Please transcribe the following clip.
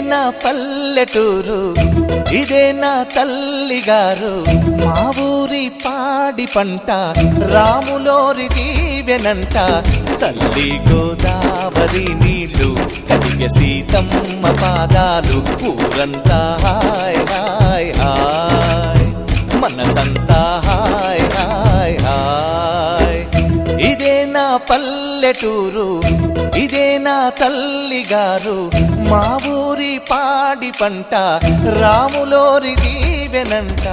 నా పల్లెటూరు? ఇదే నా తల్లిగారు? మా ఊరి పాడి పంట రాములోరి దీవెనంట. తల్లి గోదావరి నీళ్ళు కడిగ సీతమ్మ పాదాలు ఊరంతా హాయ్ హాయ్ హాయ్. మనసంతా హాయ్ హాయ్ హాయ్. ఇదే నా పల్లెటూరు? ఇదే నా తల్లిగారు? మా పాడి పంట రాములోరి దీవెనంట.